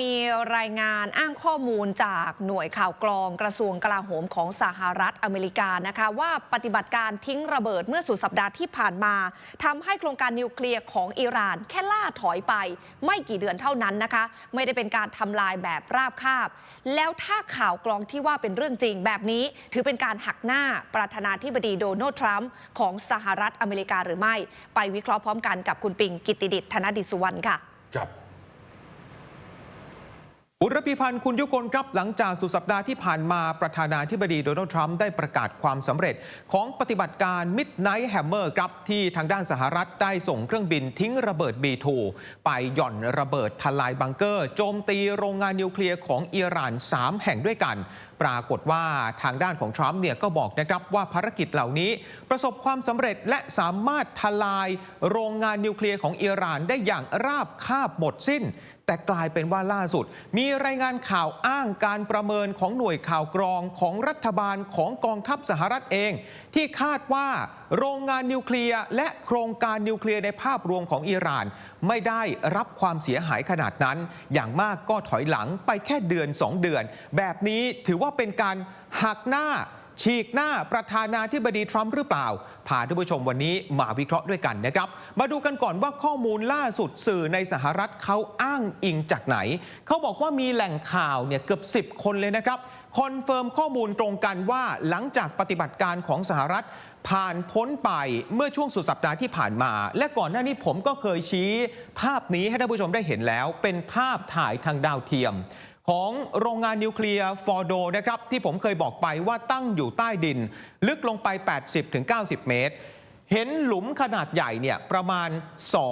มีรายงานอ้างข้อมูลจากหน่วยข่าวกรองกระทรวงกลาโหมของสหรัฐอเมริกานะคะว่าปฏิบัติการทิ้งระเบิดเมื่อสุดสัปดาห์ที่ผ่านมาทำให้โครงการนิวเคลียร์ของอิหร่านแค่ล่าถอยไป ไม่กี่เดือนเท่านั้นนะคะ ไม่ได้เป็นการทำลายแบบราบคาบ แล้วถ้าข่าวกรองที่ว่าเป็นเรื่องจริงแบบนี้ ถือเป็นการหักหน้าประธานาธิบดีโดนัลด์ทรัมป์ของสหรัฐอเมริกาหรือไม่ ไปวิเคราะห์พร้อมกันกับคุณปิงกิติดิษฐธนดิษวรรณค่ะจับ อุรพิพันธ์คุณยุกลครับหลังจากสุดสัปดาห์ที่ผ่านมาประธานาธิบดีโดนัลด์ทรัมป์ได้ประกาศความสำเร็จ ของปฏิบัติการ Midnight Hammer ครับที่ทางด้านสหรัฐได้ส่งเครื่องบินทิ้งระเบิด B2 ไปหย่อนระเบิดทลายบังเกอร์ โจมตีโรงงานนิวเคลียร์ของอิหร่าน 3 แห่งด้วยกัน ปรากฏว่าทางด้านของทรัมป์เนี่ยก็บอกนะครับว่าภารกิจเหล่านี้ ประสบความสำเร็จและสามารถทลายโรงงานนิวเคลียร์ของอิหร่านได้อย่างราบคาบหมดสิ้น แต่กลายเป็นว่าล่าสุด มีรายงานข่าวอ้างการประเมินของหน่วยข่าวกรองของรัฐบาลของกองทัพสหรัฐเอง ที่คาดว่าโรงงานนิวเคลียร์และโครงการนิวเคลียร์ในภาพรวมของอิหร่าน ไม่ได้รับความเสียหายขนาดนั้น อย่างมากก็ถอยหลังไปแค่เดือน 2 เดือน แบบนี้ถือว่าเป็นการหักหน้า ฉีกหน้าประธานาธิบดีทรัมป์หรือเปล่าพาท่านผู้ชมวันนี้มาวิเคราะห์ด้วยกันนะครับ มาดูกันก่อนว่าข้อมูลล่าสุดสื่อในสหรัฐเขาอ้างอิงจากไหน เขาบอกว่ามีแหล่งข่าวเนี่ยเกือบ 10 คนเลยนะครับ คอนเฟิร์มข้อมูลตรงกันว่าหลังจากปฏิบัติการของสหรัฐผ่านพ้นไปเมื่อช่วงสุดสัปดาห์ที่ผ่านมา และก่อนหน้านี้ผมก็เคยชี้ ภาพนี้ให้ท่านผู้ชมได้เห็นแล้ว เป็นภาพถ่ายทางดาวเทียม ของโรงงานนิวเคลียร์ฟอร์โดนะครับที่ผมเคยบอกไปว่าตั้งอยู่ใต้ดิน ลึกลงไป 80-90 เมตร เห็นหลุมขนาดใหญ่เนี่ยประมาณ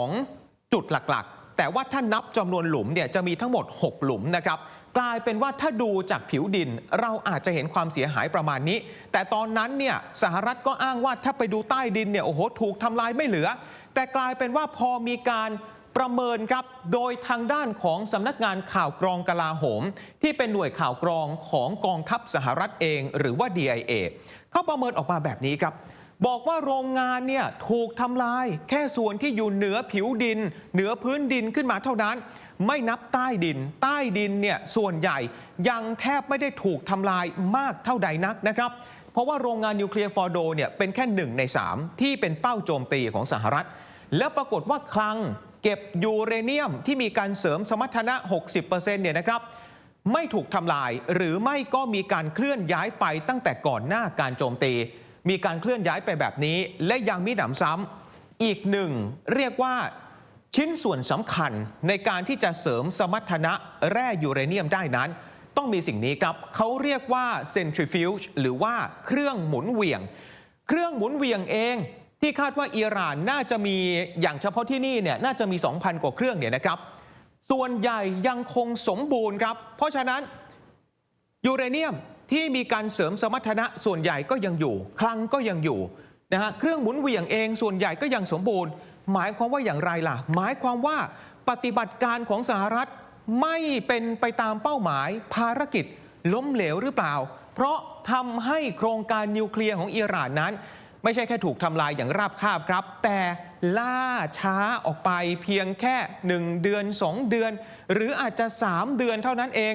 2 จุดหลักๆ แต่ว่าถ้านับจำนวนหลุมเนี่ยจะมีทั้งหมด 6 หลุมนะครับกลายเป็นว่าถ้าดูจากผิวดินเราอาจจะเห็นความเสียหายประมาณนี้ แต่ตอนนั้นเนี่ยสหรัฐก็อ้างว่าถ้าไปดูใต้ดินเนี่ยโอ้โหถูกทำลายไม่เหลือ แต่กลายเป็นว่าพอมีการ ประเมินครับ โดยทางด้านของสำนักงานข่าวกรองกลาโหม ที่เป็นหน่วยข่าวกรองของกองทัพสหรัฐเอง หรือว่า DIA เขาประเมินออกมาแบบนี้ครับ บอกว่าโรงงานเนี่ยถูกทำลาย แค่ส่วนที่อยู่เหนือผิวดิน เหนือพื้นดินขึ้นมาเท่านั้น ไม่นับใต้ดิน ใต้ดินเนี่ยส่วนใหญ่ยังแทบไม่ได้ถูกทำลายมากเท่าใดนักนะครับเพราะว่าโรงงานนิวเคลียร์ฟอร์โดเนี่ยเป็นแค่หนึ่งใน 3 ที่เป็นเป้าโจมตีของสหรัฐ แล้วปรากฏว่าคลัง เก็บยูเรเนียมที่มีการเสริมสมรรถนะ 60%เนี่ยนะครับไม่ถูกทำลายหรือไม่ก็มีการเคลื่อนย้ายไปตั้งแต่ก่อนหน้าการโจมตี มีการเคลื่อนย้ายไปแบบนี้ และยังมีหนำซ้ำอีกหนึ่งเรียกว่าชิ้นส่วนสำคัญในการที่จะเสริมสมรรถนะแร่ยูเรเนียมได้นั้น ต้องมีสิ่งนี้ครับเขาเรียกว่า centrifuge หรือว่าเครื่องหมุนเหวี่ยง เครื่องหมุนเหวี่ยงเอง ที่คาดว่าอิหร่านน่าจะมีอย่างเฉพาะที่นี่เนี่ยน่าจะมี 2,000 กว่าเครื่องเนี่ยนะครับ ส่วนใหญ่ยังคงสมบูรณ์ครับ เพราะฉะนั้นยูเรเนียมที่มีการเสริมสมรรถนะส่วนใหญ่ก็ยังอยู่ คลังก็ยังอยู่นะฮะเครื่องหมุนเวียงเองส่วนใหญ่ก็ยังสมบูรณ์ หมายความว่าอย่างไรล่ะ หมายความว่าปฏิบัติการของสหรัฐไม่เป็นไปตามเป้าหมายภารกิจล้มเหลวหรือเปล่า เพราะทำให้โครงการนิวเคลียร์ของอิหร่านนั้น ไม่ใช่แค่ถูกทำลายอย่างราบคาบครับ แต่ล่าช้าออกไปเพียงแค่ 1 เดือน 2 เดือน หรืออาจจะ 3 เดือนเท่านั้นเอง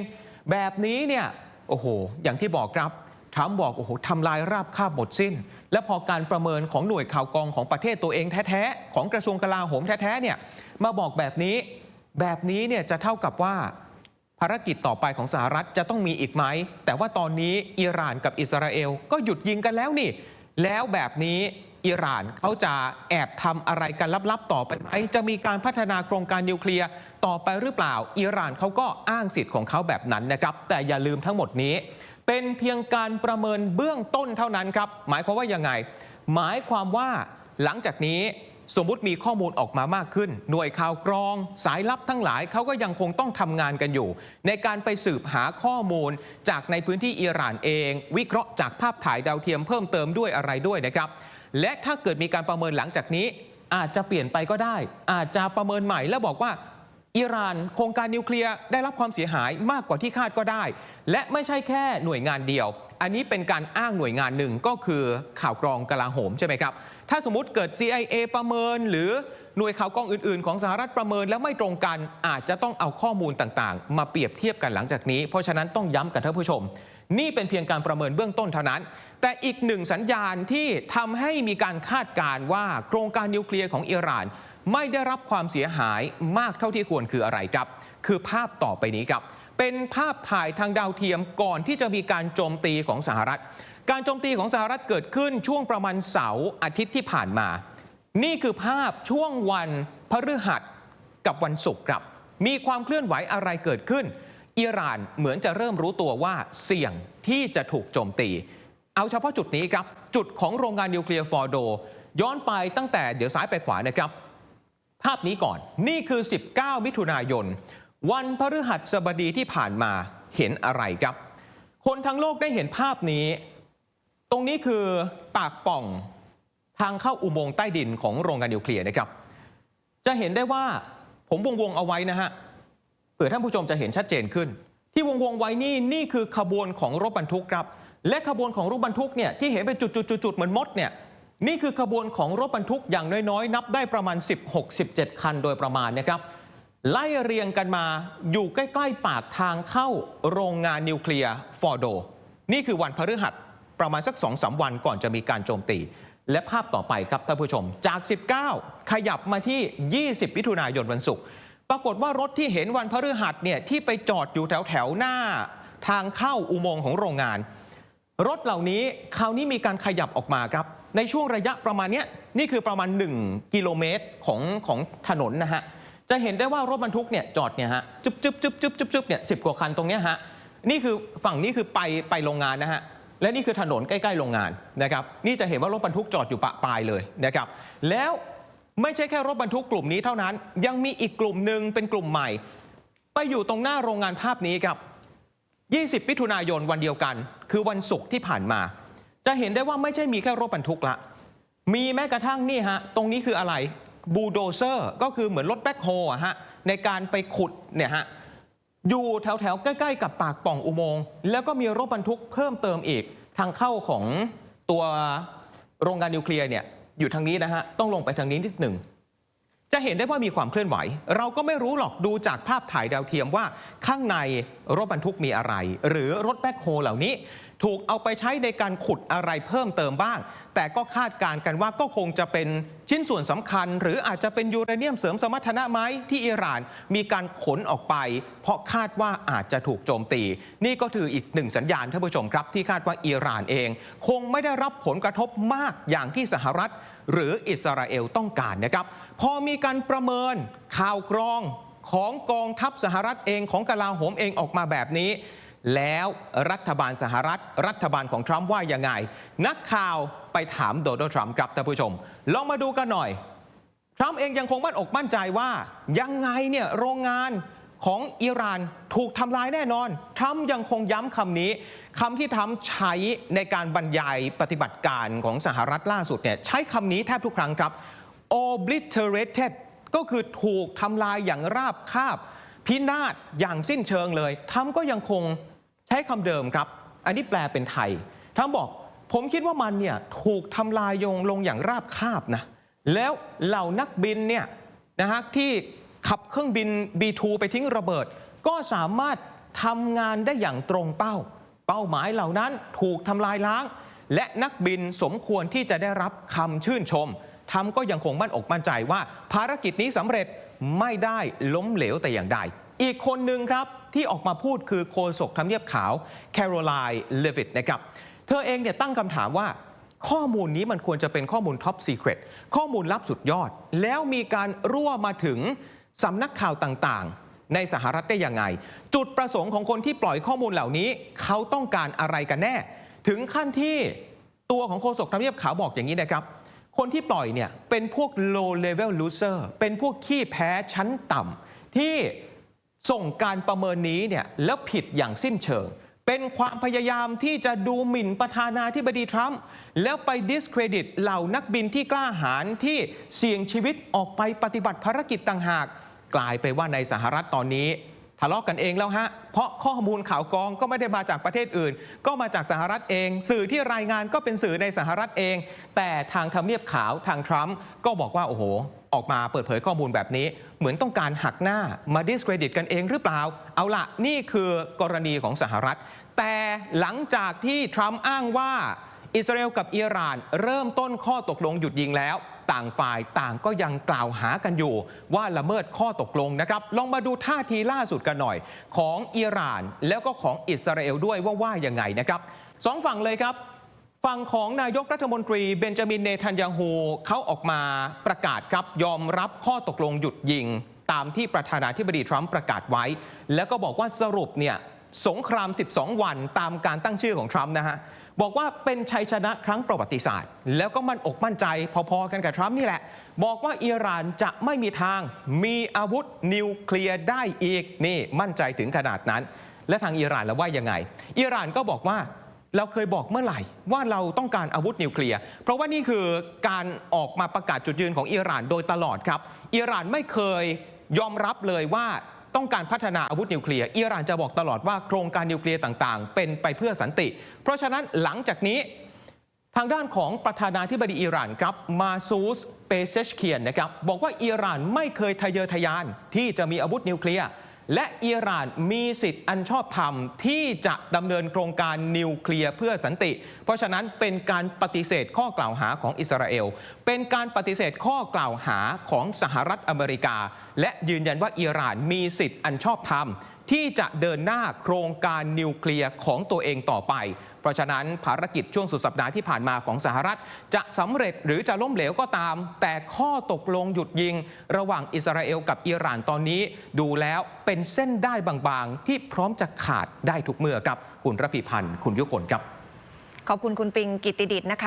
แบบนี้เนี่ยโอ้โห อย่างที่บอกครับทรัมป์บอกโอ้โหทำลายราบคาบหมดสิ้น และพอการประเมินของหน่วยข่าวกรองของประเทศตัวเองแท้ๆ ของกระทรวงกลาโหมแท้ๆเนี่ยมาบอกแบบนี้แบบนี้เนี่ยจะเท่ากับว่า ภารกิจต่อไปของสหรัฐจะต้องมีอีกไหม แต่ว่าตอนนี้อิหร่านกับอิสราเอลก็หยุดยิงกันแล้วนี่ แล้วแบบนี้อิหร่านเขาจะแอบทำอะไรกันลับๆ ต่อไปไหมจะมีการพัฒนาโครงการนิวเคลียร์ต่อไปหรือเปล่า อิหร่านเขาก็อ้างสิทธิ์ของเขาแบบนั้นนะครับ แต่อย่าลืมทั้งหมดนี้ เป็นเพียงการประเมินเบื้องต้นเท่านั้นครับ หมายความว่ายังไง หมายความว่าหลังจากนี้ สมมุติมีข้อมูลออกมามากขึ้น หน่วยข่าวกรอง สายลับทั้งหลายเขาก็ยังคงต้องทำงานกันอยู่ ในการไปสืบหาข้อมูลจากในพื้นที่อิหร่านเอง วิเคราะห์จากภาพถ่ายดาวเทียมเพิ่มเติมด้วยอะไรด้วยนะครับ และถ้าเกิดมีการประเมินหลังจากนี้ อาจจะเปลี่ยนไปก็ได้ อาจจะประเมินใหม่แล้วบอกว่าอิหร่านโครงการนิวเคลียร์ได้รับความเสียหายมากกว่าที่คาดก็ได้ และไม่ใช่แค่หน่วยงานเดียว อันนี้เป็นการอ้างหน่วยงานหนึ่งก็คือข่าวกรองกลาโหมใช่ไหมครับ ถ้าสมมติเกิด CIA ประเมิน หรือหน่วยข่าวกรองอื่น ๆ ของสหรัฐประเมินแล้วไม่ตรงกันอาจจะต้องเอาข้อมูลต่างๆ มาเปรียบเทียบกันหลังจากนี้ เพราะฉะนั้นต้องย้ำกับท่านผู้ชม นี่เป็นเพียงการประเมินเบื้องต้นเท่านั้น แต่อีกหนึ่งสัญญาณที่ทำให้มีการคาดการณ์ว่าโครงการนิวเคลียร์ของอิหร่าน ไม่ได้รับความเสียหายมากเท่าที่ควรคืออะไรครับ คือภาพต่อไปนี้ครับ เป็นภาพถ่ายทางดาวเทียมก่อนที่จะมีการโจมตีของสหรัฐ การโจมตีของสหรัฐเกิดขึ้นช่วงประมาณเสาร์อาทิตย์ที่ผ่านมา นี่คือภาพช่วงวันพฤหัสกับวันศุกร์ครับ มีความเคลื่อนไหวอะไรเกิดขึ้น อิหร่านเหมือนจะเริ่มรู้ตัวว่าเสี่ยงที่จะถูกโจมตี เอาเฉพาะจุดนี้ครับ จุดของโรงงานนิวเคลียร์ฟอร์โด ย้อนไปตั้งแต่เดี๋ยวซ้ายไปขวานะครับ ภาพนี้ก่อน นี่คือ 19 มิถุนายน วันพฤหัสบดีที่ผ่านมาเห็นอะไรครับ คนทั้งโลกได้เห็นภาพนี้ ตรงนี้คือปากป่องทางเข้าอุโมงค์ใต้ดินของโรงงานนิวเคลียร์นะครับ จะเห็นได้ว่าผมวงวงเอาไว้นะฮะเผื่อท่านผู้ชมจะเห็นชัดเจนขึ้น ที่วงวงไว้นี่นี่คือขบวนของรถบรรทุกครับ และขบวนของรถบรรทุกเนี่ยที่เห็นเป็นจุดๆๆๆเหมือนมดเนี่ยนี่คือขบวนของรถบรรทุกอย่างน้อยๆ นับได้ประมาณ 16-17 คันโดยประมาณนะครับ ไล่เรียงกันมาอยู่ใกล้ ๆ ปากทางเข้าโรงงานนิวเคลียร์ฟอร์โด นี่คือวันพฤหัสประมาณสัก2องสาวันก่อนจะมีการโจมตี และภาพต่อไปครับท่านผู้ชม จาก 19 ขยับมาที่ 20มิถุนายนวันศุกร์ปรากฏว่ารถที่เห็นวันพฤหัสเนี่ยที่ไปจอดอยู่แถวแถวๆหน้า ทางเข้าอุโมงค์ของโรงงาน รถเหล่านี้คราวนี้มีการขยับออกมาครับในช่วงระยะประมาณเนี้ยนี่คือประมาณ 1 กิโลเมตรของของถนนนะฮะ จะเห็นได้ว่ารถบรรทุกเนี่ยจอดเนี่ยฮะจึ๊บจึ๊บจึ๊บจึ๊บจึ๊บจึ๊บเนี่ยสิบกว่าคันตรงเนี้ยฮะนี่คือฝั่งนี้คือไปไปโรงงานนะฮะและนี่คือถนนใกล้ๆโรงงานนะครับนี่จะเห็นว่ารถบรรทุกจอดอยู่ปะปลายเลยนะครับแล้วไม่ใช่แค่รถบรรทุกกลุ่มนี้เท่านั้น ยังมีอีกกลุ่มหนึ่งเป็นกลุ่มใหม่ ไปอยู่ตรงหน้าโรงงานภาพนี้ครับ 20 มิถุนายนวันเดียวกัน คือวันศุกร์ที่ผ่านมา จะเห็นได้ว่าไม่ใช่มีแค่รถบรรทุกละ มีแม้กระทั่งนี่ฮะ ตรงนี้คืออะไร บูโดเซอร์ก็คือเหมือนรถแบ็คโฮอะฮะในการไปขุดเนี่ยฮะอยู่แถวๆ ใกล้ๆ กับปากป่องอุโมงค์แล้วก็มีรถบรรทุกเพิ่มเติมอีก ทางเข้าของตัวโรงงานนิวเคลียร์เนี่ยอยู่ทางนี้นะฮะต้องลงไปทางนี้นิดหนึ่ง จะเห็นได้ว่ามีความเคลื่อนไหว เราก็ไม่รู้หรอกดูจากภาพถ่ายดาวเทียมว่าข้างในรถบรรทุกมีอะไร หรือรถแบ็คโฮเหล่านี้ ถูกเอาไปใช้ในการขุดอะไรเพิ่มเติมบ้าง แต่ก็คาดการณ์กันว่าก็คงจะเป็นชิ้นส่วนสำคัญ หรืออาจจะเป็นยูเรเนียมเสริมสมรรถนะไหมที่อิหร่านมีการขนออกไป เพราะคาดว่าอาจจะถูกโจมตี นี่ก็ถืออีกหนึ่งสัญญาณท่านผู้ชมครับ ที่คาดว่าอิหร่านเอง คงไม่ได้รับผลกระทบมากอย่างที่สหรัฐ หรืออิสราเอลต้องการนะครับ พอมีการประเมินข่าวกรองของกองทัพสหรัฐเองของกลาโหมเองออกมาแบบนี้ แล้วรัฐบาลสหรัฐ รัฐบาลของทรัมป์ว่ายังไง นักข่าวไปถามโดนัลด์ทรัมป์ครับท่านผู้ชม ลองมาดูกันหน่อยทรัมป์เองยังคงมั่นอกมั่นใจว่ายังไงเนี่ยโรงงาน ของอิหร่านถูกทำลายแน่นอนทรัมป์ยังคงย้ำคำนี้คำที่ทรัมป์ใช้ในการบรรยายปฏิบัติการของสหรัฐล่าสุดเนี่ยใช้คำนี้แทบทุกครั้งครับ obliterated ก็คือถูกทำลายอย่างราบคาบ พินาศอย่างสิ้นเชิงเลยทรัมป์ก็ยังคงใช้คำเดิมครับ อันนี้แปลเป็นไทยทรัมป์บอกผมคิดว่ามันเนี่ยถูกทำลายยงลงอย่างราบคาบนะแล้วเหล่านักบินเนี่ยนะฮะที่ ขับเครื่องบิน B2 ไปทิ้งระเบิด ก็สามารถทำงานได้อย่างตรงเป้า เป้าหมายเหล่านั้นถูกทำลายล้าง และนักบินสมควรที่จะได้รับคำชื่นชมทำก็ยังคงมั่นอกมั่นใจว่า ภารกิจนี้สำเร็จไม่ได้ล้มเหลวแต่อย่างใด อีกคนหนึ่งครับที่ออกมาพูดคือโฆษกทำเนียบขาวแคโรไลน์เลวิตนะครับ เธอเองเนี่ยตั้งคำถามว่าข้อมูลนี้มันควรจะเป็นข้อมูลท็อปซีเครตข้อมูลลับสุดยอด แล้วมีการรั่วมาถึง สำนักข่าวต่างๆ ในสหรัฐได้ยังไง จุดประสงค์ของคนที่ปล่อยข้อมูลเหล่านี้ เขาต้องการอะไรกันแน่ ถึงขั้นที่ตัวของโฆษกทำเนียบขาวบอกอย่างนี้นะครับ คนที่ปล่อยเนี่ยเป็นพวก low level loser เป็นพวกขี้แพ้ชั้นต่ำที่ส่งการประเมินนี้เนี่ยแล้วผิดอย่างสิ้นเชิง เป็นความพยายามที่จะดูหมิ่นประธานาธิบดีทรัมป์แล้วไปดิสเครดิตเหล่านักบินที่กล้าหาญที่เสี่ยงชีวิตออกไปปฏิบัติภารกิจต่างหาก กลายไปว่าในสหรัฐตอนนี้ทะเลาะกันเองแล้วฮะ เพราะข้อมูลข่าวกรองก็ไม่ได้มาจากประเทศอื่น ก็มาจากสหรัฐเอง สื่อที่รายงานก็เป็นสื่อในสหรัฐเอง แต่ทางทำเนียบขาวทางทรัมป์ก็บอกว่า โอ้โห ออกมาเปิดเผยข้อมูลแบบนี้ เหมือนต้องการหักหน้ามาดิสเครดิตกันเองหรือเปล่า เอาละนี่คือกรณีของสหรัฐ แต่หลังจากที่ทรัมป์อ้างว่าอิสราเอลกับอิหร่าน เริ่มต้นข้อตกลงหยุดยิงแล้ว ต่างฝ่ายต่างก็ยังกล่าวหากันอยู่ ว่าละเมิดข้อตกลงนะครับ ลองมาดูท่าทีล่าสุดกันหน่อย ของอิหร่านแล้วก็ของอิสราเอลด้วยว่าว่ายังไงนะครับสองฝั่งเลยครับฝั่งของนายกรัฐมนตรีเบนจามินเนทันยาฮูเขาออกมาประกาศครับยอมรับข้อตกลงหยุดยิง ตามที่ประธานาธิบดีทรัมป์ประกาศไว้ แล้วก็บอกว่าสรุปเนี่ยสงคราม 12 วันตามการตั้งชื่อของทรัมป์นะฮะ บอกว่าเป็นชัยชนะครั้งประวัติศาสตร์ แล้วก็มั่นอกมั่นใจพอๆกันกับทรัมป์นี่แหละ บอกว่าอิหร่านจะไม่มีทางมีอาวุธนิวเคลียร์ได้อีกนี่มั่นใจถึงขนาดนั้น และทางอิหร่านแล้วว่ายังไง อิหร่านก็บอกว่าเราเคยบอกเมื่อไหร่ว่าเราต้องการอาวุธนิวเคลียร์ เพราะว่านี่คือการออกมาประกาศจุดยืนของอิหร่านโดยตลอดครับ อิหร่านไม่เคยยอมรับเลยว่า ต้องการพัฒนาอาวุธนิวเคลียร์อิหร่านจะบอกตลอดว่าโครงการนิวเคลียร์ต่าง ๆ เป็นไปเพื่อสันติ เพราะฉะนั้นหลังจากนี้ ทางด้านของประธานาธิบดีอิหร่านครับมาซูสเปเซชเคียนนะครับบอกว่าอิหร่านไม่เคยทะเยอทะยานที่จะมีอาวุธนิวเคลียร์ และอิหร่านมีสิทธิ์อันชอบธรรมที่จะดำเนินโครงการนิวเคลียร์เพื่อสันติ เพราะฉะนั้นเป็นการปฏิเสธข้อกล่าวหาของอิสราเอล เป็นการปฏิเสธข้อกล่าวหาของสหรัฐอเมริกา และยืนยันว่าอิหร่านมีสิทธิ์อันชอบธรรมที่จะเดินหน้าโครงการนิวเคลียร์ของตัวเองต่อไป เพราะฉะนั้นภารกิจช่วงสุดสัปดาห์ที่ผ่านมาของสหรัฐ จะสำเร็จหรือจะล้มเหลวก็ตาม แต่ข้อตกลงหยุดยิง ระหว่างอิสราเอลกับอิหร่านตอนนี้ ดูแล้วเป็นเส้นได้บางๆ ที่พร้อมจะขาดได้ทุกเมื่อครับ คุณระพิพันธ์คุณยุคนครับ ขอบคุณคุณปิงกิตติดิตนะคะ